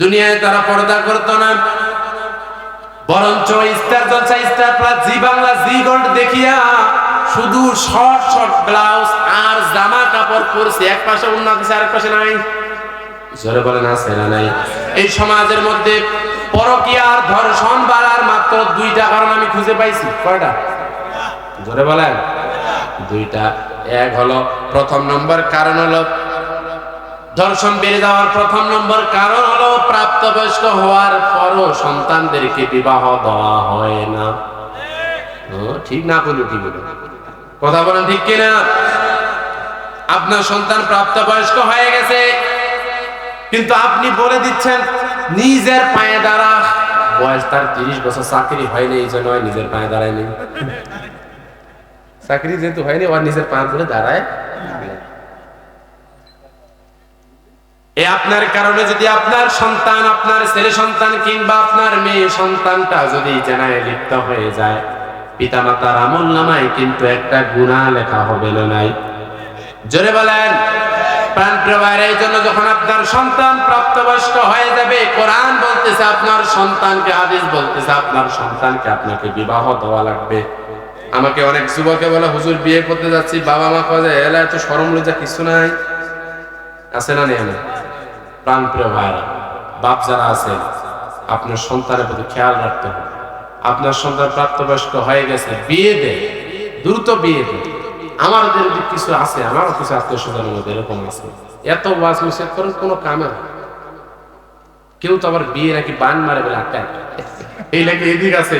দুনিয়ায় তারা পর্দা করতো না। বরঞ্চ Star Jalsha Star Plus Zee Bangla, Zee Gold দেখিয়া শুধু শর্ট শর্ট ব্লাউজ আর জামা কাপড় পরছে। এক পাশে উন্নত দিছে আরেক পাশে নাই। জোরে বলেন, আছে না নাই? এই সমাজের মধ্যে পরকীয়া আর ধর্ষণ বাড়ার মাত্র দুইটা কারণ আমি খুঁজে পাইছি। কয়টা? জোরে বলেন। দুইটা। এক হলো, প্রথম নম্বর কারণ হলো ধর্ষণ বেড়ে যাওয়ার প্রথম নম্বর কারণ হলো প্রাপ্তবয়স্ক হওয়ার পরও সন্তানদেরকে বিবাহ দেওয়া হয় না। ঠিক না বলু, কি বলু? কথা বলেন ঠিক কিনা? আপনার সন্তান প্রাপ্তবয়স্ক হয়ে গেছে, কিন্তু আপনি বলে দিচ্ছেন, নিজের পায়ে দাঁড়া বয়স তার তিরিশ বছর, চাকরি হয়নি এই জন্য নিজের পায়ে দাঁড়ায়নি চাকরি যেহেতু হয়নি ওর নিজের পায়ে ধরে দাঁড়ায় আপনার কারণে যদি আপনার সন্তান, আপনার ছেলে সন্তান কিংবা আপনার মেয়ে সন্তানটা যদি জেনায় লিপ্ত হয়ে যায়, পিতামাতার আমল নামায় কিন্তু একটা গুণা লেখা হবে নাই। জোরে বলেন কোরআন বলতেছে আপনার সন্তানকে, হাদিস বলতেছে আপনার সন্তানকে আপনাকে বিবাহ দেওয়া লাগবে। আমাকে অনেক বলে, হুজুর, বিয়ে করতে যাচ্ছি বাবা মা কয়ে এলা এত সরম লজ্জা কিছু নাই। আছে না নেই আমার প্রাণ প্রিয় ভাইরা বাপ যারা আছেন আপনার সন্তানের প্রতি খেয়াল রাখতে হবে। আপনার সন্তান প্রাপ্তবয়স্ক হয়ে গেছে বিয়ে দেয় দ্রুত বিয়ে দেয়। আমাদের যদি কিছু আছে আমারও কিছু আত্মীয় স্বজনের মধ্যে এরকম আছে। এত ওয়াজ মিসেদ করেন কোনো কামে না। কেউ তো আবার বিয়ে নাকি বান মারে বলে আটকায়। এই নাকি এদিক আছে?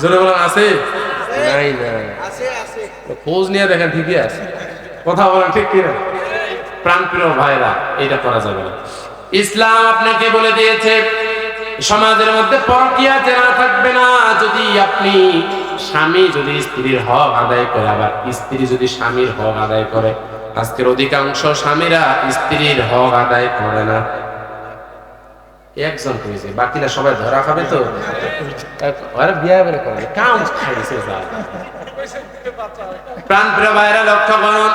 জোরে বলেন আছে? নাই না খোঁজ নিয়ে দেখেন ঠিকই আছে। কথা বলেন ঠিক কিনা? প্রাণপ্রিয় ভাইরা এটা করা যাবে না। ইসলাম আপনাকে বলে দিয়েছে, সমাজের মধ্যে পরকিয়া চেনা থাকবে না। যদি আপনি স্বামী, যদি স্ত্রীর হক আদায় করে, আবার স্ত্রী যদি স্বামীর হক আদায় করে, আজকের অধিকাংশ স্বামীরা স্ত্রীর হক আদায় করে না। একজন হয়েছে বাকিরা সবাই ধরা খাবে তো? আরে বিয়া করে, কাম খাইছে প্রাণ ভাইরা লক্ষ্য করুন।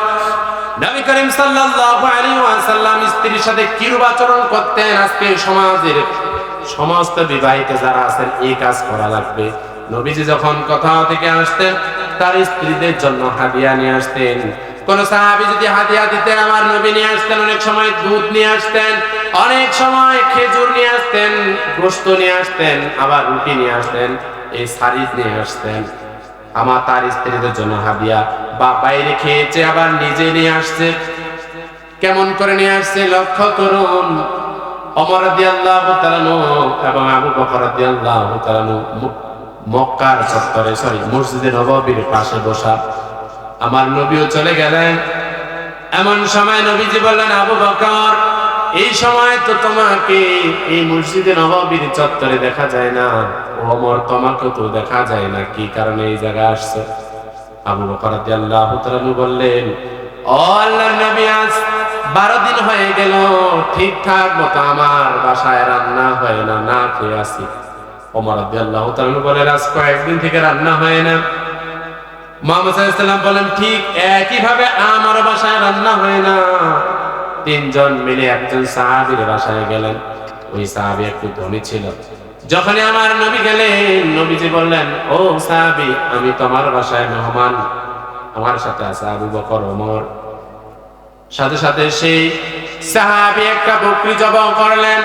নবী করিম সাল্লাল্লাহু আলাইহি ওয়াসাল্লাম স্ত্রীর সাথে কিরূপ আচরণ করতেন আজকে সমাজের, সমস্ত বিবাহিত যারা আছেন, এই কাজ করা লাগবে। নবীজি যখন কোথাও থেকে আসতেন, তার স্ত্রীদের জন্য হাদিয়া নিয়ে আসতেন। কোন সাহাবী যদি হাদিয়া দিতেন, আমার নবী নিয়ে আসতেন, অনেক সময় দুধ নিয়ে আসতেন, অনেক সময় খেজুর নিয়ে আসতেন, গোস্ত নিয়ে আসতেন, আবার রুটি নিয়ে আসতেন, এই সারিজ নিয়ে আসতেন। আমার তার স্ত্রীদের জন্য হাদিয়া বা বাইরে খেয়েছে, আবার নিজে নিয়ে আসছে। কেমন করে নিয়ে আসছে লক্ষ্য করুন। অমর রাদিয়াল্লাহু তাআলা এবং আবু বকর রাদিয়াল্লাহু তাআলা মক্কার চত্বরে, সরি, মসজিদে নববীর পাশে বসা আমার নবীও চলে গেলেন। এমন সময় নবীজি বললেন, আবু বকর এই সময় তো তোমাকে এই মসজিদে নববীর চত্বরে দেখা যায় না। ওমর তোমাকে তো দেখা যায় না। কি কারণে এই জায়গায় আসছে? আবু বকর রাদিয়াল্লাহু তাআলা বললেন, ও আল্লাহর নবী, আজ বারো দিন হয়ে গেল। ঠিকঠাক মতো আমার বাসায় রান্না হয় না না খেয়ে আসি। ওমর রাদিয়াল্লাহু তাআলা বলেন আজ কয়েকদিন থেকে রান্না হয় না। মোহাম্মদ সাল্লাম বলেন, ঠিক একই ভাবে আমার বাসায় রান্না হয় না। তিনজন মিলে একজন সাহাবীর বাসায় গেলেন। ওই সাহাবী একটু ধনী ছিল। যখনই আমার নবী গেলেন, নবীজি বললেন, ও সাহাবী, আমি তোমার বাসায় মেহমান। আমার সাথে আছে আবু বকর, ওমর। সাথে সাথে সেই সাহাবী একটা বকরি জবাই করলেন।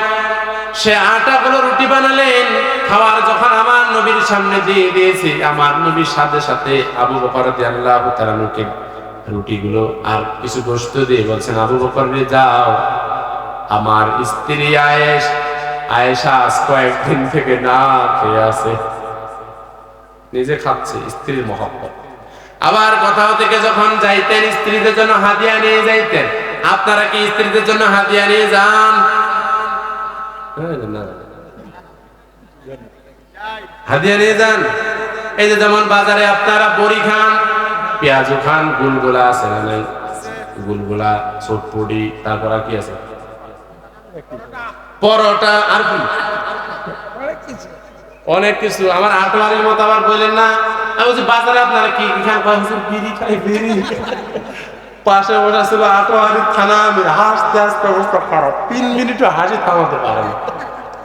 সে আটা আটাগুলো রুটি বানালেন। খাওয়ার যখন আমার নবীর সামনে দিয়ে দিয়েছে, আমার নবীর সাথে সাথে আবু বকর রাদিয়াল্লাহু তাআলাকে রুটিগুলো আর কিছু গোশত দিয়ে বলছেন, আবু বকর যাও। আমার স্ত্রী আয়েশ, আয়েশা আজ কয়েকদিন থেকে না খেয়ে আছে। নিজে খাচ্ছে স্ত্রীর মহব্বত। আবার কোথাও থেকে যখন যাইতেন, স্ত্রীদের জন্য হাদিয়া নিয়ে যাইতেন। আপনারা কি স্ত্রীদের জন্য হাদিয়া নিয়ে যান? হাদিয়া নিয়ে যান। এই যে যেমন বাজারে আপনারা বড়ি খান পেঁয়াজু খান গুলগুলা আছে না নাই? গুলগুলা চটপটি তারপর আর কি আছে? পরোটা আর কি? অনেক কিছু। আমার আটোয়ারির মতো আবার বললেন না আমি বলছি বাজারে বিড়ি খাই বিড়ি? পাশে ছিল হাসতে অবস্থা খারাপ। তিন মিনিটও না।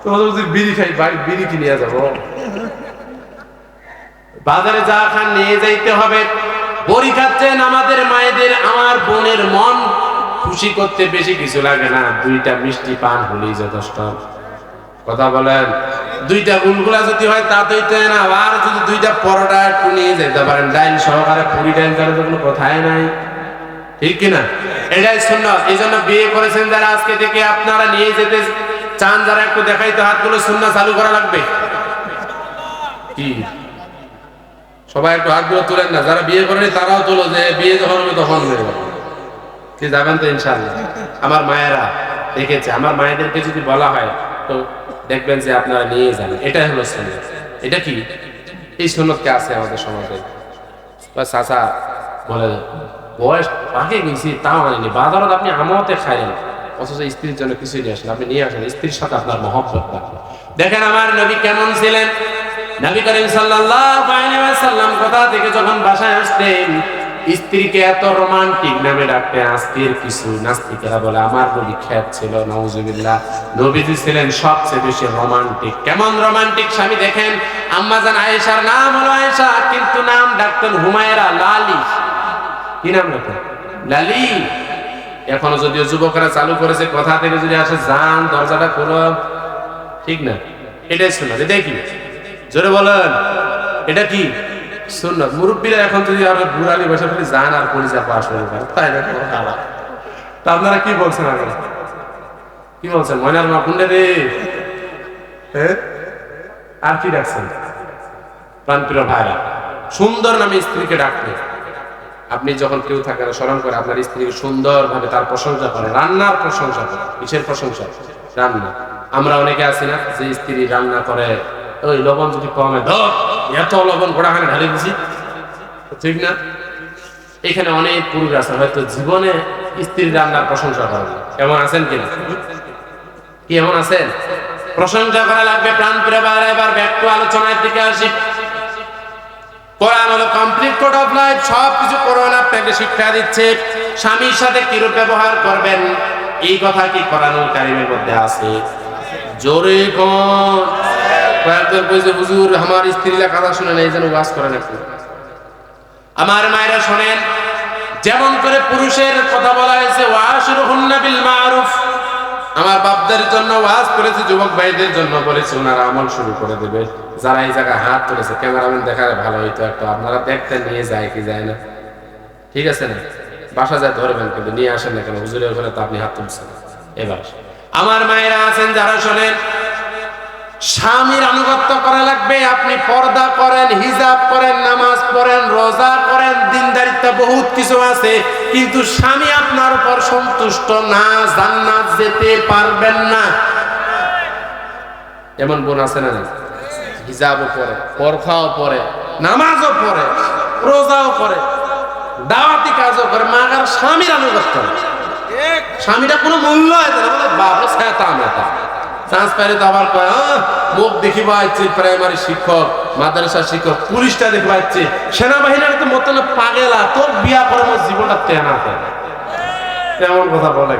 তো বলছে, বিড়ি খাই বিড়ি কিনে যাব। বাজারে যা খান নিয়ে যাইতে হবে। খাচ্ছেন আমাদের মায়েদের, আমার বোনের মন খুশি করতে বেশি কিছু লাগে না। দুইটা মিষ্টি পান হলেই যথেষ্ট। কথা বলেন। দুইটা গুলগুলা যদি হয় তা তো না। আর যদি দুইটা পরোটা একটু নিয়ে যেতে পারেন, ডাইল সহকারে পুরি ডাইল করে তো কোনো কথাই নাই। ঠিক কিনা? এটাই সুন্নত। এই জন্য বিয়ে করেছেন যারা, আজকে থেকে আপনারা নিয়ে যেতে চান, যারা একটু দেখাইতে হাতগুলো শূন্য চালু করা লাগবে। কি? সবাই একটু হাতগুলো তুলেন না, যারা বিয়ে করেনি তারাও তোলো, যে বিয়ে যখন হবে তখন কি যাবেন তো ইনশাল্লাহ আমার মায়েরা দেখেছে, আমার মায়েদেরকে যদি বলা হয়, তো দেখবেন যে আপনারা নিয়ে যান। এটাই হলো সুন্নত। এটা কি? এই সুন্নতকে আছে আমাদের সমাজে। বা চাচা বলে, বয়স পাকে গেছি, তাও আনেনি বাজারত আপনি আমতে খাইলেন, অথচ স্ত্রীর জন্য কিছুই নিয়ে আসেন আপনি নিয়ে আসেন, স্ত্রীর সাথে আপনার মহব্বত দেখেন আমার নবী কেমন ছিলেন? নবী করিম সাল্লাল্লাহু আলাইহি ওয়াসাল্লাম কোথা থেকে যখন বাসায় আসতেন, স্ত্রীকে এত রোমান্টিক নামে ডাকতে আজকের কিছু নাস্তিকেরা বলে আমার নবী খ্যাত ছিল নওজুবিল্লাহ নবীজি ছিলেন সবচেয়ে বেশি রোমান্টিক। কেমন রোমান্টিক স্বামী দেখেন? আম্মাজান আয়েশার নাম হলো আয়েশা, কিন্তু নাম ডাকতেন হুমায়রা, লালি। কি নাম রাখেন লালি। এখনও যদিও যুবকরা চালু করেছে, কথা থেকে যদি আসে যান দরজাটা খোলো। ঠিক না? এটাই শোনা কি? জোরে বলেন। এটা কি? সুন্নত। মুরব্বীরা এখন যদি আর বুড়ালি বসে ফেলে যান আর পরিচা পাশ হয়ে যান তাই না খারাপ তা আপনারা কি বলছেন আগে? কি বলছেন? ময়নার মা কুন্ডে রে? হ্যাঁ আর কি ডাকছেন? প্রাণপ্রিয় ভাইরা, সুন্দর নামে স্ত্রীকে ডাকতে আপনি যখন কেউ থাকেন স্মরণ করে আপনার স্ত্রীকে সুন্দরভাবে তার প্রশংসা করে, রান্নার প্রশংসা করে, কিসের প্রশংসা? রান্না। আমরা অনেকে আছি না যে স্ত্রী রান্না করে। ওই লবণ যদি কমে ধর এত লবণ ঘোড়া খানে ঢালে দিছি। ঠিক না? এখানে অনেক পুরুষ আছে হয়তো জীবনে স্ত্রীর রান্নার প্রশংসা করেন না। এমন আছেন কিনা? কি এমন আছেন? প্রশংসা করা লাগবে প্রাণ ভাইরা, এবার ব্যক্ত আলোচনার দিকে আসি। কোরআন হলো কমপ্লিট কোড অফ লাইফ সব কিছু কোরআন আপনাকে শিক্ষা দিচ্ছে। স্বামীর সাথে কিরূপ ব্যবহার করবেন? এই কথা কি কোরআনুল কারিমের মধ্যে আছে? জোরে কোন হুজুর, আমার স্ত্রীরা কথা শুনে না এই জন্য ওয়াজ করেন একটু আমার মায়েরা শোনেন, যেমন করে পুরুষের কথা বলা হয়েছে বিল মারুফ আমার বাপদের জন্য ওয়াজ যুবক ভাইদের জন্য ওনারা আমল শুরু করে দেবে। যারা এই জায়গায় হাত তুলেছে, ক্যামেরাম্যান দেখালে ভালো হইতো একটা, আপনারা দেখতে নিয়ে যায় কি যায় না। ঠিক আছে না? বাসা যায় ধরবেন, কিন্তু নিয়ে আসেন না কেন? হুজুরের ওখানে তো আপনি হাত তুলছেন। এবার আমার মায়েরা আছেন, যারা শোনেন স্বামীর আনুগত্য করা লাগবে। আপনি পর্দা করেন হিজাব করেন নামাজ পড়েন রোজা করেন দিনদারিত্ব বহুত কিছু আছে। কিন্তু স্বামী আপনার উপর সন্তুষ্ট না জান্নাত যেতে পারবেন না। এমন বোন আছে না হিজাবও পরে পরখাও পরে নামাজও পড়ে রোজাও করে দাওয়াতি কাজও করে মাগার স্বামীর আনুগত্য। স্বামীটা কোনো মূল্য হয় না। বাবা ছাতা মেতা চান্স আবার মুখ দেখি প্রাইমারি শিক্ষক, মাদ্রাসা শিক্ষক, পুলিশটা সেনাবাহিনীর তো পাগেলা, তোর বিয়া করে মোর জীবনটা তেনা তেমন কথা বলে।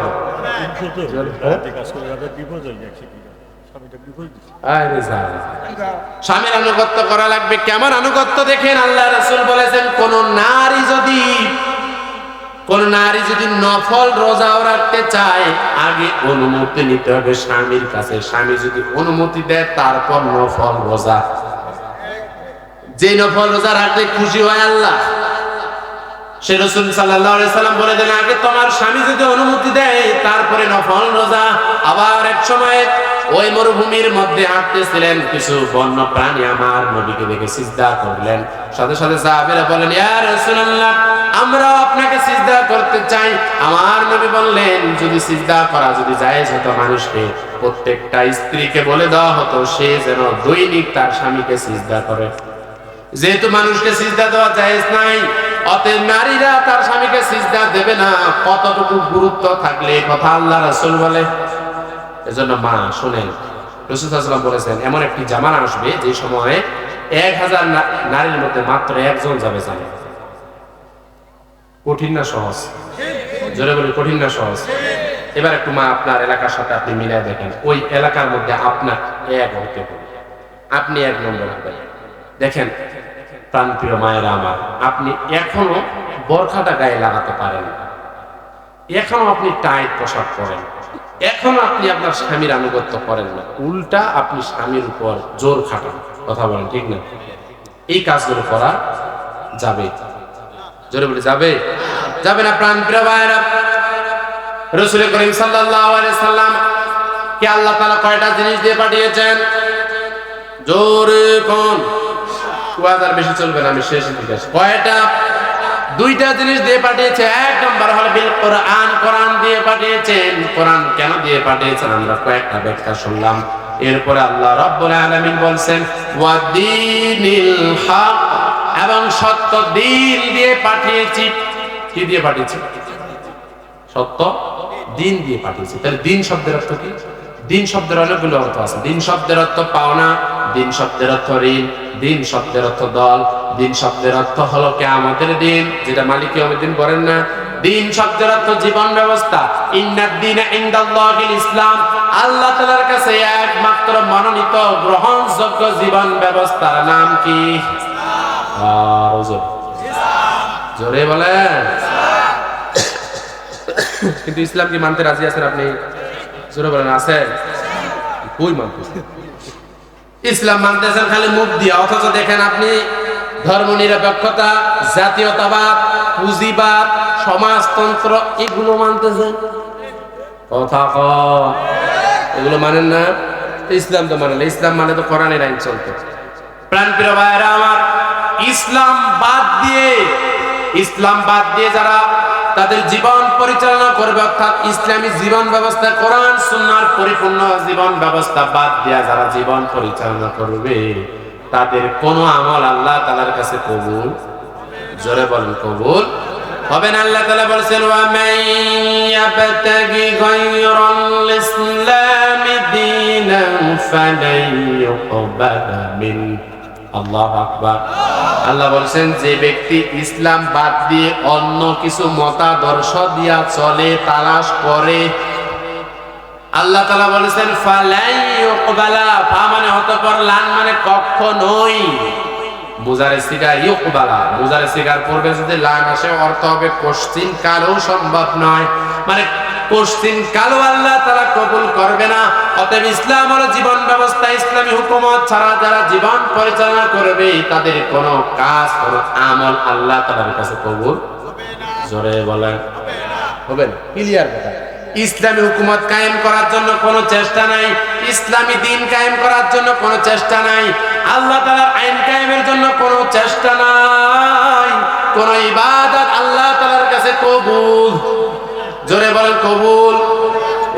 স্বামীর আনুগত্য করা লাগবে। কেমন আনুগত্য দেখেন? আল্লাহ রাসূল বলেছেন, কোন নারী যদি কোন নারী যদি নফল রোজাও রাখতে চায়, আগে অনুমতি নিতে হবে স্বামীর কাছে। স্বামী যদি অনুমতি দেয়, তারপর নফল রোজা। যে নফল রোজা রাখলে খুশি হয় আল্লাহ। সে রসুল সাল্লাম বলে দেন, আগে তোমার স্বামী যদি অনুমতি দেয়, তারপরে নফল রোজা। আবার এক সময় ওই মরুভূমির মধ্যে হাঁটতেছিলেন কিছু বন্য প্রাণী আমার নবীকে দেখে সিজদা করলেন। সাথে সাথে সাহাবীরা বলেন ইয়া রাসূলুল্লাহ, আমরা আপনাকে সিজদা করতে চাই। আমার নবী বললেন, যদি সিজদা করা যদি জায়েজ হতো মানুষকে, প্রত্যেকটা স্ত্রীকে বলে দেওয়া হতো, সে যেন দৈনিক তার স্বামীকে সিজদা করে। যেহেতু মানুষকে সিজদা দেওয়া জায়েজ নাই, অতএব নারীরা তার স্বামীকে সিজদা দেবে না। কতটুকু গুরুত্ব থাকলে কথা আল্লাহ রাসূল বলে। এজন্য মা, শুনেন, রসুল বলেছেন, এমন একটি জামানা আসবে যে সময়ে এক হাজার নারীর মধ্যে মাত্র একজন যাবে জানে। কঠিন না সহজ? জোরে বলি কঠিন না সহজ? এবার একটু মা আপনার এলাকার সাথে আপনি মিলাই দেখেন। ওই এলাকার মধ্যে আপনার এক হতে হবে আপনি এক নম্বর হবেন। দেখেন, প্রাণপ্রিয় মায়েরা আমার, আপনি এখনও বরখাটা গায়ে লাগাতে পারেন। এখনও আপনি টাইট পোশাক পরেন। এখনও আপনি আপনার স্বামীর আনুগত্য করেন না। উল্টা আপনি স্বামীর উপর জোর খাটান। কথা বলেন ঠিক না? এই কাজগুলো করা যাবে। জোরে বলে, যাবে? যাবে না প্রাণ প্রিয় রসুল করিম সাল্লাম কে আল্লাহ তাআলা কয়টা জিনিস দিয়ে পাঠিয়েছেন? জোরে কোন? বেশি চলবে না, আমি শেষ আসি। কয়টা? দুইটা জিনিস দিয়ে পাঠিয়েছে। এক নম্বর হলো বিল কোরআন। কোরআন দিয়ে পাঠিয়েছেন। কোরআন কেন দিয়ে পাঠিয়েছেন? আমরা কয়েকটা ব্যাখ্যা শুনলাম। এরপরে আল্লাহ রাব্বুল আলামিন বলছেন ওয়াদিনিল হক এবং সত্য দিন দিয়ে পাঠিয়েছি। কি দিয়ে পাঠিয়েছি? সত্য দিন দিয়ে পাঠিয়েছি। তাহলে দিন শব্দের অর্থ কি? দিন শব্দের অনেকগুলো অর্থ আছে। দিন শব্দের অর্থ পাওনা, দিন শব্দের অর্থ ঋণ, দিন শব্দের অর্থ দল দিন শব্দের অর্থ হলো কে আমাদের দিন, যেটা মালিক দিন করেন না। দিন শব্দের অর্থ জীবন ব্যবস্থা। ইসলাম। আল্লাহ তাআলার কাছে একমাত্র মনোনীত গ্রহণযোগ্য জীবন ব্যবস্থার নাম কি? জোরে। বলেন। কিন্তু ইসলাম কি মানতে রাজি আছেন আপনি? জোরে বলেন আছেন কই মানতেছেন ইসলাম মানতেছেন খালি মুখ দিয়ে, অথচ দেখেন আপনি ধর্ম নিরপেক্ষতা জাতীয়তাবাদ, পুঁজিবাদ, সমাজতন্ত্র, এগুলো মানতেছেন কথা এগুলো মানেন না? ইসলাম তো মানে ইসলাম মানে তো কোরআনের আইন চলতে। প্রাণ ভাইয়েরা আমার, ইসলাম বাদ দিয়ে, ইসলাম বাদ দিয়ে যারা তাদের জীবন পরিচালনা করবে, অর্থাৎ ইসলামী জীবন ব্যবস্থা, কোরআন সুন্নাহর পরিপূর্ণ জীবন ব্যবস্থা বাদ দিয়া যারা জীবন পরিচালনা করবে। তাদের কোনো আমল আল্লাহ তাআলার কাছে কবুল? জোরে বলেন, কবুল। হবে না? আল্লাহ তাআলা বলেছেন আল্লাহু আল্লাহ বলছেন, যে ব্যক্তি ইসলাম বাদ দিয়ে অন্য কিছু মতাদর্শ দিয়া চলে, তালাশ করে আল্লাহ তালা বলেছেন, ফালাই ইউকবালা মানে অতঃপর, লান মানে কখনোই। মুজারে যদি লান আসে, অর্থ হবে কোশ্চিন কালও সম্ভব নয়। মানে কালো আল্লাহ তারা কবুল করবে না। অতএব ইসলাম হলো জীবন ব্যবস্থা, ইসলামী হুকুমত ছাড়া যারা জীবন পরিচালনা করবে, তাদের কোনো কাজ আমল আল্লাহ কাছে কবুল জোরে বলেন। হবে না। ক্লিয়ার কথা। ইসলামী হুকুমত কায়েম করার জন্য কোনো চেষ্টা নাই। ইসলামী দিন কায়েম করার জন্য কোনো চেষ্টা নাই। আল্লাহ তাআলার আইন কায়েমের জন্য কোনো চেষ্টা নাই। কোন ইবাদত আল্লাহ তাআলার কাছে কবুল। জোরে বলেন কবুল।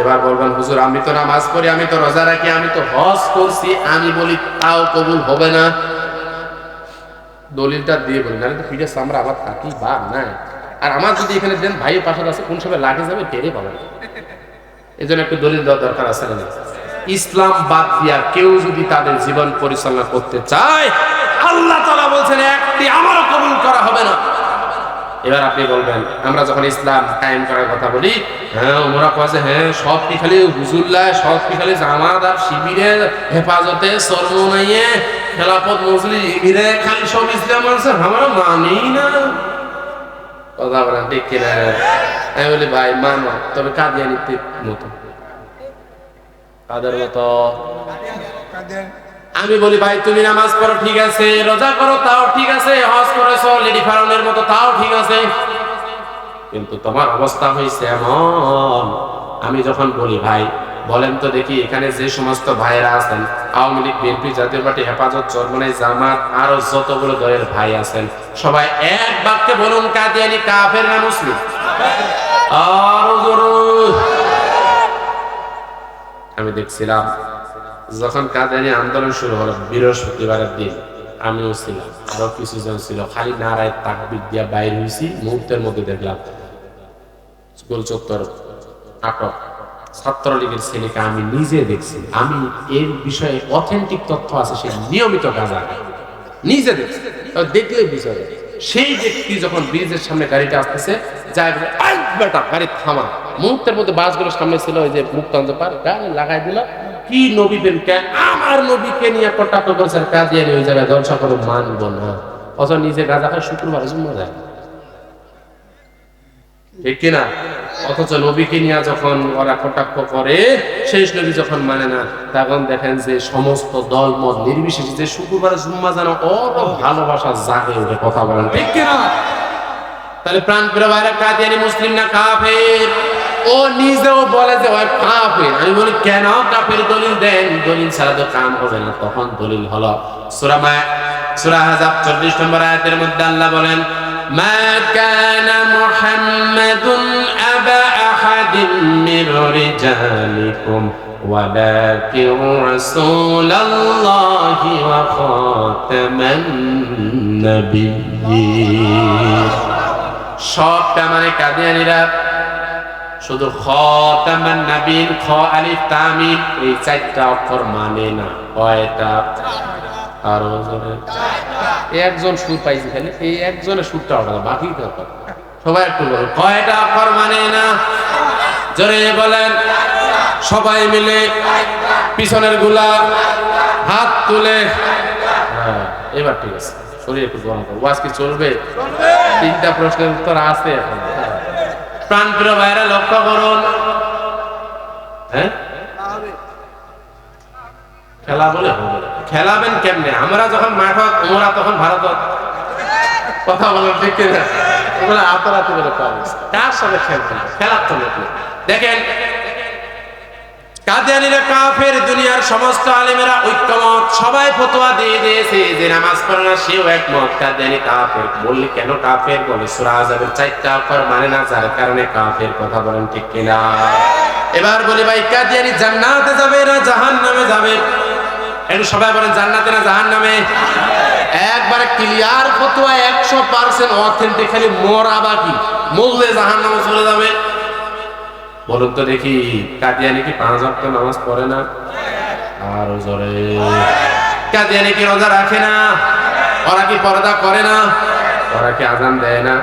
এবার বলবেন, হুজুর, আমি তো নামাজ পড়ি, আমি তো রোজা রাখি, আমি তো হজ করছি, আমি বলি তাও কবুল হবে না। দলিলটা দিয়ে বলি তো ফিরে আমরা আবার থাকি বা নাই। আর আমার যদি এখানে দেন, ভাইয়ের পাশে আছে, কোন সময় লাগে যাবে, টেরে পাবে না এই জন্য একটু দলিল দেওয়ার দরকার আছে না? ইসলাম বাদ দিয়া কেউ যদি তাদের জীবন পরিচালনা করতে চায়, আল্লাহ তালা বলছেন, একটি আমারও কবুল করা হবে না। এবার আপনি বলবেন, আমরা যখন ইসলাম কায়েম করার কথা বলি হ্যাঁ ওমরা কাছে হ্যাঁ সব কি খালি হুজুল্লাহ সব কি খালি জামাত আর শিবিরের হেফাজতে সর্বনাইয়ে খেলাপথ মজলি ইমিরে খালি সব ইসলাম আছে, আমরা মানি না। কথা বলেন ঠিক কিনা? আমি বলি, ভাই মানো তবে কাদিয়ানিতে মতো। কাদের মতো। আমি বলি, ভাই, তুমি নামাজ পড়ো, ঠিক আছে, রোজা করো, তাও ঠিক আছে, হজ করেছ, লেডি ফারনের মতো, তাও ঠিক আছে। কিন্তু তোমার অবস্থা হয়েছে এমন। আমি যখন বলি, ভাই বলেন তো দেখি, এখানে যে সমস্ত ভাইয়েরা আছেন, Awami League, BNP, Jatiya Party, Hefazat, Charmonai, Jamaat, আরও যতগুলো দলের ভাই আছেন, সবাই এক বাক্যে বলুন, কাদিয়ানি কাফের না মুসলিম। আমি দেখছিলাম, যখন কাদিয়ানি আন্দোলন শুরু হলো, বৃহস্পতিবারের দিন, আমিও ছিলাম, আরও কিছু জন ছিল, খালি নারায় তাকবির দিয়া বাইর হয়েছি মুহূর্তের মধ্যে দেখলাম গোল চত্বর আটক ছাত্রলীগের ছেলেকে আমি নিজে দেখছি। আমি এর বিষয়ে অথেন্টিক তথ্য আছে সে নিয়মিত গাঁজা নিজে দেখছি। দেখলে বিষয় সেই ব্যক্তি যখন ব্রিজের সামনে গাড়িটা আসতেছে শুক্রবার ঠিক কিনা? অথচ নবীকে নিয়ে যখন ওরা কটাক্ষ করে, শেষ নবী যখন মানে না, তখন দেখেন যে সমস্ত দল মত নির্বিশেষে যে শুক্রবার জুম্মা যেন ওর ভালোবাসা জাগে ওঠে কথা বলেন, ঠিক কিনা? তাহলে প্রাণ প্রিয় ভাইরা, কাদিয়ানি মুসলিম না কাফের? ও নিজেও বলে যে, ওই কাফের। আমি বলি, কেন কাফের দলিল দেন? দলিল ছাড়া তো কাম হবে না। তখন দলিল হলো, সূরা মা, সূরা আহজাব 40 নম্বর আয়াতের মধ্যে আল্লাহ বলেন, মা কানা মুহাম্মাদুন আহাদিন মির রিজালিকুম ولكن رسول الله وخاتم النبيين সবটা মানে কাদিয়ানিরা শুধু খ তামান নাবিন খ আলিফ তামিম এই চারটা অক্ষর মানে না কয়টা আরো জোরে এই একজন সুর পাইছি খালি এই একজনের সুরটা ওটা বাকি কথা সবাই একটু বলো কয়টা অক্ষর মানে না জোরে বলেন। সবাই মিলে পিছনেরগুলা হাত তুলে। হ্যাঁ এবার ঠিক আছে। শরীর একটু গরম করব আজকে চলবে? তিনটা প্রশ্নের উত্তর আছে এখন। প্রাণ প্রিয় ভাইরা লক্ষ্য করুন। হ্যাঁ? খেলা বলে খেলাবেন কেমনে? আমরা যখন মাঠত ওমরা তখন ভারতত। কথা বলেন ঠিক কিনা? আতরাতে বলে কার সাথে খেলতেন খেলার তো লোক দেখেন, কাদিয়ানিরা কাফের দুনিয়ার সমস্ত আলেমেরা ঐক্যমত, সবাই ফতোয়া দিয়ে দিয়েছে যে নামাজ পড়ে না সেও একমত। কাদিয়ানি কাফের। বললি কেন কাফের? বলে চারটা অক্ষর মানে না, যার কারণে কাফের কথা বলেন ঠিক কিনা? এবার বলি ভাই, কাদিয়ানি জান্নাতে যাবে না জাহান্নামে যাবে? একটু সবাই বলেন, জান্নাতে না জাহান্নামে? একবারে ক্লিয়ার ফতোয়া একশো পার্সেন্ট অথেন্টিক খালি মরা বাকি। মরলে জাহান্নামে চলে যাবে। বলুন তো দেখি, কাদিয়ানি কি পাঁচ ওয়াক্ত নামাজ পড়ে না? আর জোরে। কাদিয়ানি কি রোজা রাখে না? ওরা কি পর্দা করে না? ওরা কি আজান দেয় না?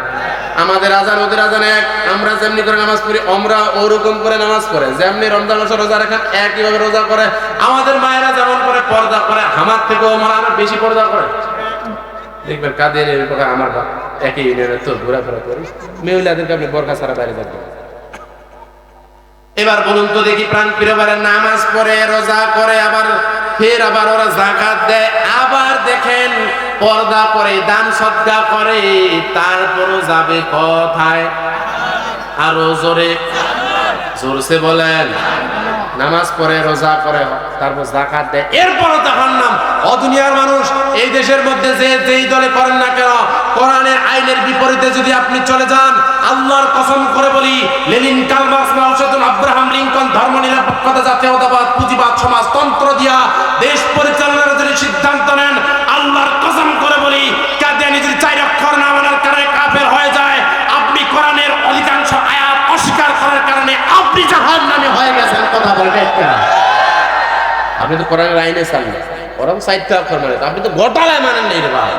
আমাদের আজান, ওদের আজান এক। আমরা যেমনি করে নামাজ পড়ি আমরা ওরকম করে নামাজ পড়ে। যেমনি রমজান মাসে রোজা রাখেন একইভাবে রোজা করে। আমাদের মায়েরা যেমন করে পর্দা করে আমার থেকেও আমার বেশি পর্দা করে। দেখবেন কাদিয়ানি আমার একই ইউনিয়নের তো ঘোরাফেরা করি। মহিলাদেরকে আপনি বরখা ছাড়া বাইরে যাবেন এবার বলুন তো দেখি, প্রাণ প্রিয়বারের নামাজ পড়ে, রোজা করে, আবার ফের আবার ওরা জাকাত দেয়। আবার দেখেন পর্দা করে দান সদ্গা করে, তারপরও যাবে কোথায়। আরও জোরে, জোরসে বলেন। নামাজ পড়ে, রোজা করে, তারপর জাকাত দেয়। এরপরও তখন নাম। অদুনিয়ার মানুষ এই দেশের মধ্যে যে যেই দলে করেন না কেন, কোরআনের আইনের বিপরীতে যদি আপনি চলে যান, আল্লাহর কসম করে বলি, Lenin Karl Marx Mao Tse Tung Abraham Lincoln, ধর্ম নিরপেক্ষতা, জাতীয়তাবাদ, পুঁজিবাদ সমাজতন্ত্র দিয়া দেশ পরিচালনার যদি সিদ্ধান্ত নেন, আল্লাহর কসম করে বলি কাদিয়ানি যদি চার অক্ষর না। কথা বলতে আপনি তো কোরআনের আইনে চাললেন ওরকম সাইডটা অক্ষর মানে আপনি তো গোটালায় মানেন রে ভাই।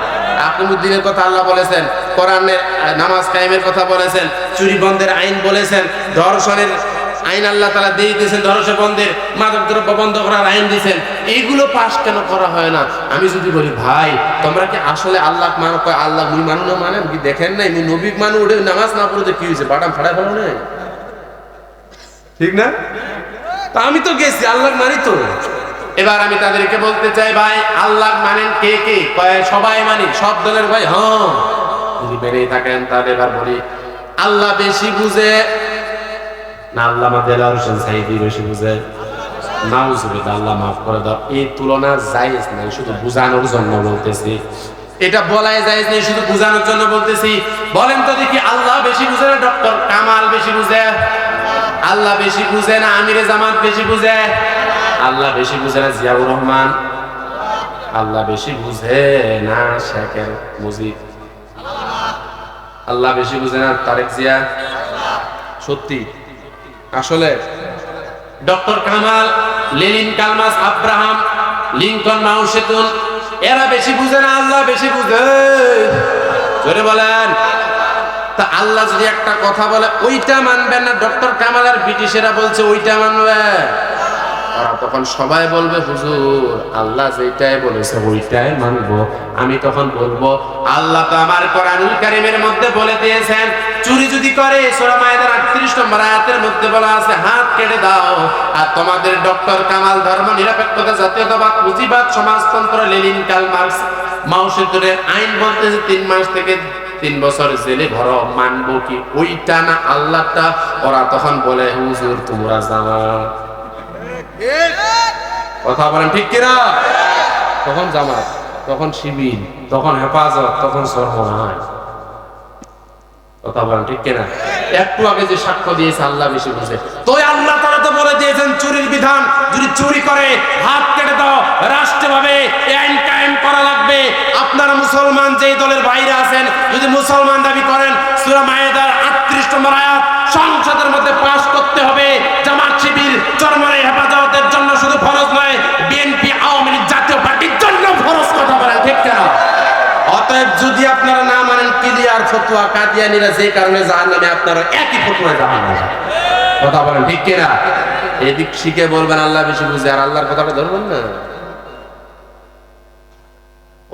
আকিমুদ্দিনের কথা আল্লাহ বলেছেন, কোরআনের নামাজ কায়েমের কথা বলেছেন, চুরি বন্ধের আইন বলেছেন, ধর্ষণের আইন আল্লাহ তালা দিয়ে দিয়েছেন ধর্ষণ বন্ধের মাদক দ্রব্য বন্ধ করার আইন দিয়েছেন। এইগুলো পাশ কেন করা হয় না? আমি যদি বলি, ভাই, তোমরা কি আসলে আল্লাহ মানো কয়, আল্লাহ মুই মানু না মানেন? কি দেখেন নাই? মুই নবিক মানু উঠে নামাজ না পড়ে কি হয়েছে? বাটাম ফাড়ায় ফেলো নাই? ঠিক না? তা আমি তো গেছি আল্লাহ মানি তো। এবার আমি তাদেরকে বলতে চাই, ভাই আল্লাহ মানেন কে কে? সবাই মানি, সব দলের ভাই হ্যাঁ। যদি মেনেই থাকেন, তাহলে এবার বলি, আল্লাহ বেশি বুঝে, না, আল্লাহ আমাদের হোসেন সাইদি বেশি বুঝে। আল্লাহ মাফ করে দাও। এই তুলনা জায়েজ নাই, শুধু বুঝানোর জন্য বলতেছি। এটা বলাই জায়েজ নেই, শুধু বুঝানোর জন্য বলতেছি। বলেন তো দেখি, আল্লাহ বেশি বুঝে না, ডক্টর কামাল বেশি বুঝে? আল্লাহ বেশি বুঝে না আমিরে জামাত বেশি বুঝে? আল্লাহ বেশি বুঝে না জিয়াউর রহমান? আল্লাহ বেশি বুঝে না শেখের মুজিব? আল্লাহ বেশি বুঝে না তারেক জিয়া? সত্যি। আসলে doctor Kamal, Lenin Karl Marx, Abraham Lincoln Mao Tse Tung এরা বেশি বুঝে না, আল্লাহ বেশি বুঝে। বলেন। তা আল্লাহ যদি একটা কথা বলে, ওইটা মানবে না। ডক্টর কামাল আর ব্রিটিশেরা বলছে, ওইটা মানবে। তখন সবাই বলবে, হুজুর, আল্লাহ যেটাই বলেছে ওইটাই মানবো। আমি তখন বলব, আল্লাহ তো আমার কোরআনুল কারিমের মধ্যে বলে দিয়েছেন, চুরি যদি করে, সূরা মায়েদার 38 নম্বর আয়াতের মধ্যে বলা আছে, হাত কেটে দাও। আর তোমাদের ডক্টর কামাল ধর্ম নিরপেক্ষতা জাতীয়তাবাদ, পুঁজিবাদ, সমাজতন্ত্র, লেনিন কাল মার্কস মাউসেতুরের আইন বলতেছে, তিন মাস থেকে তিন বছর জেলে ভর মানবো কি? ওইটা না আল্লাহটা? ওরা তখন বলে, হুজুর, তোমরা জানা। কথা বলেন ঠিক কিনা? তখন জামাত, তখন শিবির, তখন হেফাজত, তখন সরবরাহ কথা বলেন ঠিক কিনা? একটু আগে যে সাক্ষ্য দিয়েছে, আল্লাহ বেশি বুঝে। তো চুরির বিধান যদি চুরি করে, হাত কেটে দাও, রাষ্ট্রভাবে আইন কায়েম করা লাগবে। আপনারা মুসলমান, যেই দলের বাইরে আছেন, যদি মুসলমান দাবি করেন, সূরা মায়েদার 38 নম্বর আয়াত, সংসদের মধ্যে পাশ করতে হবে। জামাত শিবির চরমরে হেফাজতের জন্য শুধু ফরজ নয়, বিএনপি, আওয়ামী লীগ জাতীয় পার্টির জন্য ফরজ কথা বলেন, ঠিক কেনা? অতএব যদি আপনারা না মানেন ক্লিয়ার ফতোয়া কাদিয়ানিরা যে কারণে জাহান নামে আপনারা একই ফতোয়ায় জাহান কথা বলেন, ঠিক কিনা? এদিক শিখে বলবেন, আল্লাহ বেশি বুঝে, আর আল্লাহর কথাটা ধরবেন না।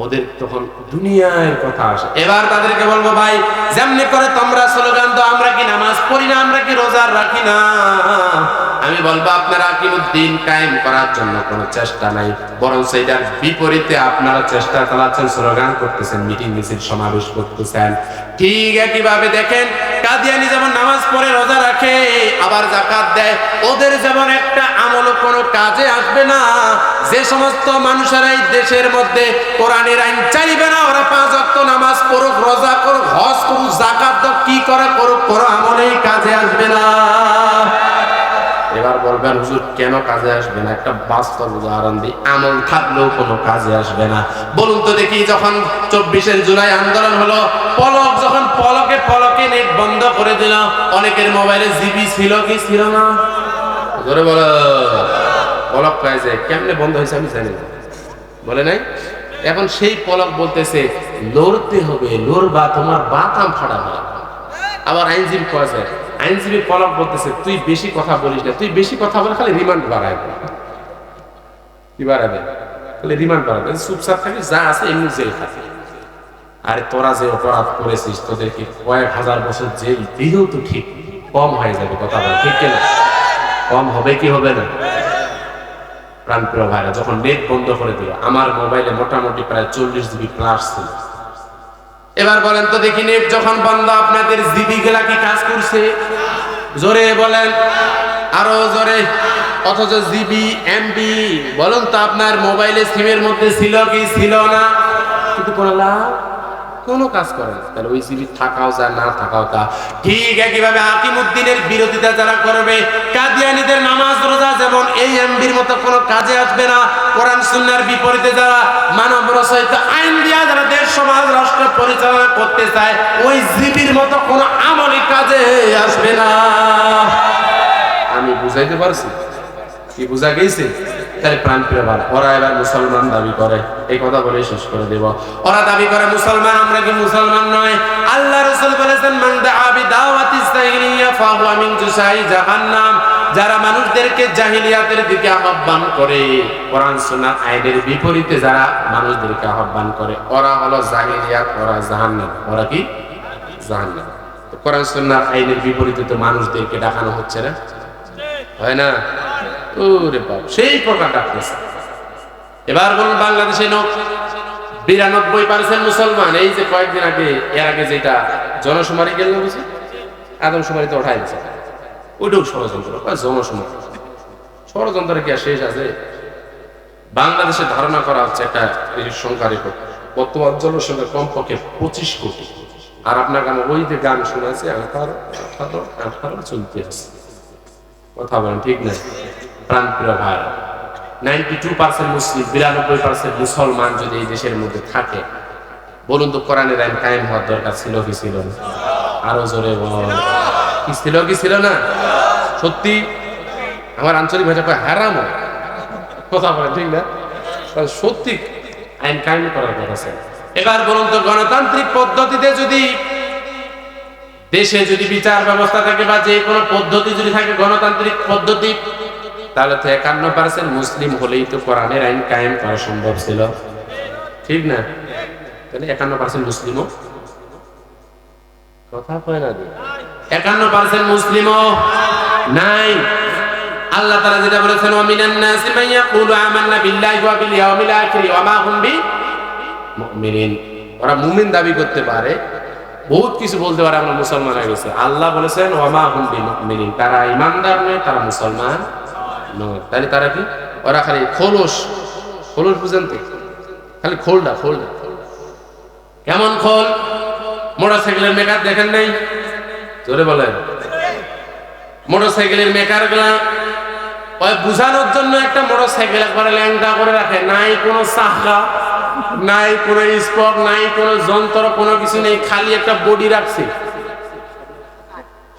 ওদের তখন দুনিয়ার কথা আসে। এবার তাদেরকে বলব, ভাই, যেমনি করে তোমরা স্লোগান তো আমরা কি নামাজ পড়ি না, আমরা কি রোজার রাখি না? আমি বলব, আপনারা আকিমুদ্দিন কায়েম করার জন্য কোনো চেষ্টা নাই। বরং সেটার বিপরীতে আপনারা চেষ্টা চালাচ্ছেন, স্লোগান করতেছেন, মিটিং, মিছিল, সমাবেশ করতেছেন। ঠিক একইভাবে দেখেন, কাদিয়ানি যেমন নামাজ পড়ে, রোজা রাখে, আবার জাকাত দেয়, ওদের যেমন একটা আমল কোনো কাজে আসবে না। যে সমস্ত মানুষেরা এই দেশের মধ্যে কোরআনের আইন চাইবে না, ওরা পাঁচ ওয়াক্ত নামাজ পড়ুক, রোজা করুক, হজ করুক জাকাত কি করে করুক, কোনো আমলেই কাজে আসবে না। এবার বলবেন, হুজুর, কেন কাজে আসবে না? একটা বাস্তব উদাহরণ দিই। আমল থাকলেও কোনো কাজে আসবে না। বলুন তো দেখি, যখন চব্বিশে জুলাই আন্দোলন হলো, পলক, যখন পলকে পলকে নেট বন্ধ করে দিল, অনেকের মোবাইলে জিবি ছিল কি ছিল না? ধরে বলো। পলক যায় কেমনে বন্ধ হয়েছে আমি জানি না। বলে নাই? এখন সেই পলক বলতেছে, লড়তে হবে, লড়বা, তোমার বাতাম হবে আবার আইনজীবী কয়া যায় আইনজীবী পলক বলতেছে, তুই বেশি কথা বলিস না, তুই বেশি কথা বলে খালি রিমান্ড বাড়ায় কি বাড়াবে? খালি রিমান্ড বাড়াবে। চুপচাপ থাকি যা আছে এমনি জেল থাকে আরে তোরা যে অপরাধ করেছিস তোদেরকে কয়েক হাজার বছর জেল দিলেও তো ঠিক? কম হয়ে যাবে কথা বল, ঠিক কিনা? কম হবে কি হবে না? প্রাণপ্রিয় ভাইরা, যখন নেট বন্ধ করে দিল, আমার মোবাইলে মোটামুটি প্রায় চল্লিশ জিবি প্লাস ছিল। এবার বলেন তো দেখি নেক যখন বন্ধ, আপনাদের জিবি গুলা কি কাজ করছে? জোরে বলেন। আরও জোরে। অথচ জিবি এমবি বলুন তো আপনার মোবাইলে সিমের মধ্যে ছিল কি ছিল না? কিন্তু কোনো লাভ কোনো কাজ করে না। তাহলে ওই জিবি থাকাও যা না থাকাও তা ঠিক একইভাবে হাকিমুদ্দিনের বিরোধিতা যারা করবে, কাদিয়ানিদের নামাজ রোজা যেমন এই এমবির মতো কোনো কাজে আসবে না, কোরআন সুন্নাহর বিপরীতে যারা মানব রচয়িত আইন দিয়া যারা দেশ, সমাজ, রাষ্ট্র পরিচালনা করতে চায়, ওই জিবির মতো কোনো আমলি কাজে আসবে না। আমি বুঝাইতে পারছি? কি বুঝা গেছে? তাহলে প্রাণ প্রিয় ভাই ওরা এবার মুসলমান দাবি করে। এই কথা বলে শেষ করে দেব। ওরা দাবি করে, মুসলমান, আমরা কি মুসলমান নয়? আল্লাহ রাসূল বলেছেন, মান দাআ বিদাওয়াতিস জাহিলিয়া ফাহুয়া মিন জুসাই জাহান্নাম। যারা মানুষদেরকে জাহিলিয়াতের দিকে আহ্বান করে, কোরআন, সুন্নাহ আইনের বিপরীতে যারা মানুষদেরকে আহ্বান করে, ওরা হলো জাহিলিয়াত, ওরা জাহান্নাম। ওরা কি? জাহান্নাম। কোরআন, সুন্নাহ আইনের বিপরীতে তো মানুষদেরকে ডাকানো হচ্ছে না। হয় না? ওরে বাপ, সেই প্রকার ডাকতেছে এবার বলুন, বাংলাদেশে লোক বিরানব্বই পার্সেন্ট মুসলমান। এই যে কয়েকদিন আগে, এর আগে যেটা জনশুমারি গেল না বুঝি? আদম শুমারিতে ওঠাই গেছে। ওইটাও ষড়যন্ত্র কয় জনশুমারি ষড়যন্ত্রের কি আর শেষ আছে? বাংলাদেশে ধারণা করা হচ্ছে একটা এই সংখ্যা রেকর্ড বর্তমান জনসংখ্যা কমপক্ষে পঁচিশ কোটি। আর আপনার গান ওই যে গান শোনাছে আঠারো আঠারো আঠারো চলতে আছে। কথা বলেন, ঠিক নাই? প্রাণ প্রিয় ভাই নাইনটি টু পার্সেন্ট মুসলিম, বিরানব্বই পার্সেন্ট মুসলমান যদি এই দেশের মধ্যে থাকে, বলুন তো কোরআনের আইন কায়েম হওয়ার দরকার ছিল কি ছিল না? আরও জোরে বল। কি ছিল কি ছিল না? সত্যি? আমার আঞ্চলিক ভাষা কয় হারাম? কথা বলেন, ঠিক না? সত্যি আইন কায়েম করার কথা আছে এবার বলুন তো গণতান্ত্রিক পদ্ধতিতে যদি দেশে যদি বিচার ব্যবস্থা থাকে বা যে কোনো পদ্ধতি যদি থাকে, গণতান্ত্রিক পদ্ধতি তাহলে তো একান্ন পার্সেন্ট মুসলিম হলেই তো কোরআনের আইন কায়েম করা সম্ভব ছিল। ঠিক না? তাহলে একান্ন পার্সেন্ট মুসলিমও? কথা কয় না একান্ন পার্সেন্ট মুসলিমও? নাই। আল্লাহ তাআলা যেটা বলেছেন ওয়া মিনান নাসি মান ইয়াকুলু আমান্না বিল্লাহি ওয়া বিল ইয়াউমিল আখির ওয়া মা হুম বি মুমিনিন ওরা মুমিন দাবি করতে পারে। বহুত কিছু বলতে পারে, আমরা মুসলমান হয়ে গেছে। আল্লাহ বলেছেন, ওয়া মা হুম বি মুমিনিন তারা ইমানদার নয়, তারা মুসলমান। তাহলে তারা কি? ওরা খালি খোলস। খোলস বুঝেন তো? খালি খোলটা খোলটা কেমন খোল মোটর সাইকেলের মেকার দেখেন নাই? জোরে বলেন। মোটরসাইকেলের মেকারগুলা ওই বুঝানোর জন্য একটা মোটরসাইকেল একবারে ল্যাংটা করে রাখে। নাই কোনো চাকা, নাই কোনো স্পক, নাই কোনো যন্ত্র, কোনো কিছু নেই, খালি একটা বডি রাখছে।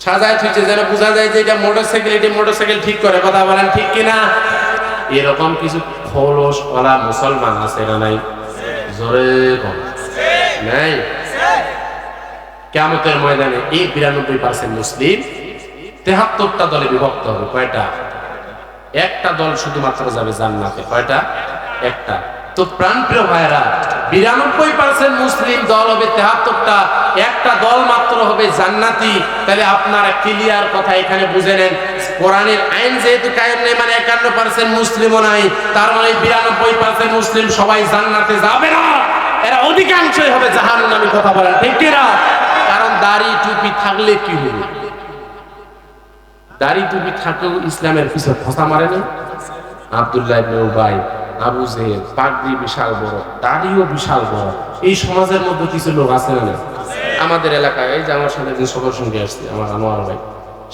সাজায় থুইছে যেন বোঝা যায় যে এটা মোটরসাইকেল এটা মোটরসাইকেল ঠিক করে। কথা বলেন ঠিক কিনা? এরকম কিছু খোলস ওলা মুসলমান আছে না নাই? জোরে কম নাই? কেমতের ময়দানে এই বিরানব্বই পার্সেন্ট মুসলিম তেহাত্তরটা দলে বিভক্ত হবে। কয়টা? একটা দল শুধুমাত্র যাবে জান্নাতে। কয়টা? একটা। তো প্রাণপ্রিয় ভাইরা বিরানব্বই পার্সেন্ট মুসলিম দল হবে তেহাত্তরটা, একটা দল মাত্র হবে জান্নাতি। তাহলে আপনারা ক্লিয়ার কথা এখানে বুঝে নেন, কোরআনের আইন যেহেতু কায়েম নেই মানে একান্ন পার্সেন্ট মুসলিমও নাই, তার মানে বিরানব্বই পার্সেন্ট মুসলিম সবাই জান্নাতে যাবে না। এরা অধিকাংশই হবে জাহান নামি কথা বলেন, ঠিক কিনা কারণ দাড়ি টুপি থাকলে কি হবে? দাড়ি টুপি থাকলেও ইসলামের পিছনে ফসা মারে না? আবদুল্লাহ উবাই আবু জেহেল পাগড়ি বিশাল বড়, দাড়িও বিশাল বড়। এই সমাজের মধ্যে কিছু লোক আছে না আমাদের এলাকায়, এই যে আমার সাথে যে সবার সঙ্গে আসছে, আমার আনোয়ার ভাই,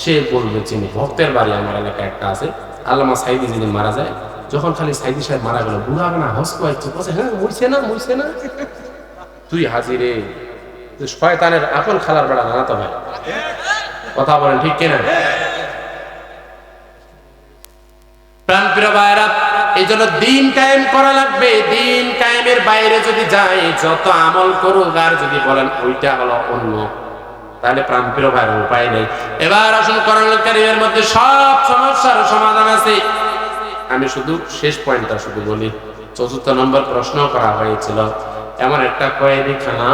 সে বলবে চিনি, ভক্তের বাড়ি আমার এলাকায় একটা আছে। আল্লামা সাইদি যেদিন মারা যায়, যখন খালি সাইদি সাহেব মারা গেল, বুড়া না হস কয়েছে বলছে হ্যাঁ মরছে না মরছে না। তুই হাজিরে শয়তানের আপন খালার বেড়া না তো ভাই? কথা বলেন ঠিক কিনা? প্রাণপ্রিয় ভাইরা জন্য দিন কায়েম করা লাগবে। দিন কায়েমের বাইরে যদি যায় যত আমল করুক, আর যদি বলেন ওইটা হলো অন্য, তাহলে প্রাণপ্রিয় ভাইয়ের উপায় নেই। এবার আসুন করণকারীর মধ্যে সব সমস্যার সমাধান আছে। আমি শুধু শেষ পয়েন্টটা শুধু বলি, চতুর্থ নম্বর প্রশ্ন করা হয়েছিল। এমন একটা কয়েদিখানা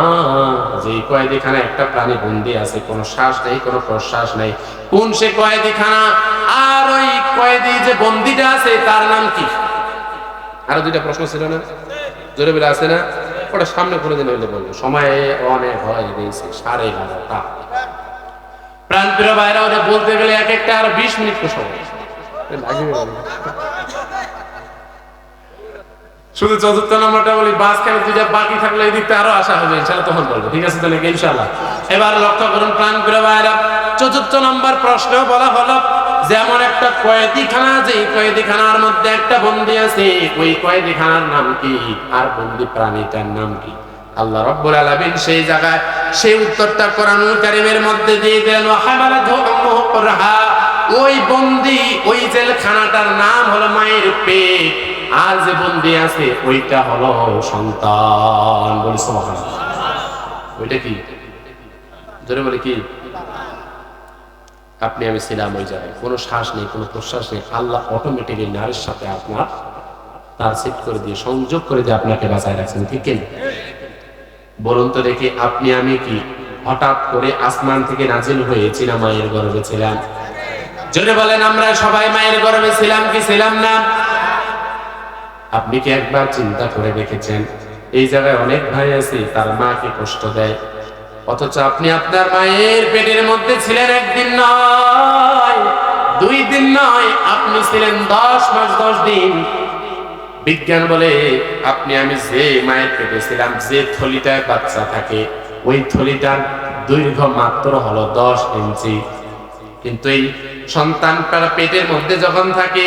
যে কয়েদিখানা একটা প্রাণী বন্দি আছে, কোনো শ্বাস নেই, কোনো প্রশ্বাস নেই। কোন সে কয়েদিখানা? আর ওই কয়েদি যে বন্দিটা আছে, তার নাম কি? আরও দুইটা প্রশ্ন ছিল না? জোরে বেলা আছে না? ওটা সামনে করে দিন হইলে বলব। সময় অনেক হয় দিয়েছে সাড়ে এগারোটা। প্রাণপ্রিয় বাইরে ওটা বলতে গেলে এক একটা আর বিশ মিনিট তো সময়। শুধু চতুর্থ নম্বরটা বলি বাস কেন দুইটা বাকি থাকলে এই দিকটা আরও আসা হবে ইনশাআল্লাহ তখন বলব। ঠিক আছে তাহলে ইনশাআল্লাহ। এবার লক্ষ্য করুন প্রাণ ভাইরা চতুর্থ নম্বর প্রশ্ন বলা হলো যেমন একটা কয়েদিখানা যে কয়েদিখানার মধ্যে একটা বন্দি আছে, ওই কয়েদিখানার নাম কি? আর বন্দি প্রাণীটার নাম কি? আল্লাহ রব্বুল আলামিন সেই জায়গায় সেই উত্তরটা কোরআনুল কারীমের মধ্যে দিয়ে দিলেন হামালাতহু উম্মুহু কুরহা। ওই বন্দি, ওই জেলখানাটার নাম হলো মায়ের পেট। আর যে বন্দি আছে, ওইটা হলো সন্তান। বলি সুবহানাল্লাহ। ওইটা কি? জোরে বলে কি? আপনি আমি ছিলাম ওই জায়গায় কোনো শ্বাস নেই, কোনো প্রশ্বাস নেই। আল্লাহ অটোমেটিকলি নারীর সাথে আপনার তার সেট করে দিয়ে, সংযোগ করে দিয়ে আপনাকে বাঁচায় রাখছেন। ঠিক কিনা? বলুন তো দেখি, আপনি আমি কি হঠাৎ করে আসমান থেকে নাজিল হয়েছি না মায়ের গর্ভে ছিলাম? জোরে বলেন, আমরা সবাই মায়ের গর্বে ছিলাম কি ছিলাম না? আপনি কি একবার চিন্তা করে দেখেছেন? এই জায়গায় অনেক ভাই আছে, তার মাকে কষ্ট দেয়? অথচ আপনি আপনার মায়ের পেটের মধ্যে ছিলেন একদিন নয়, দুই দিন নয়, আপনি ছিলেন দশ মাস, দশ দিন। বিজ্ঞান বলে আপনি, আমি যে মায়ের পেটে ছিলাম, যে থলিটায় বাচ্চা থাকে, ওই থলিটার দৈর্ঘ্য মাত্র হলো দশ ইঞ্চি। কিন্তু এই সন্তান পেটের মধ্যে যখন থাকে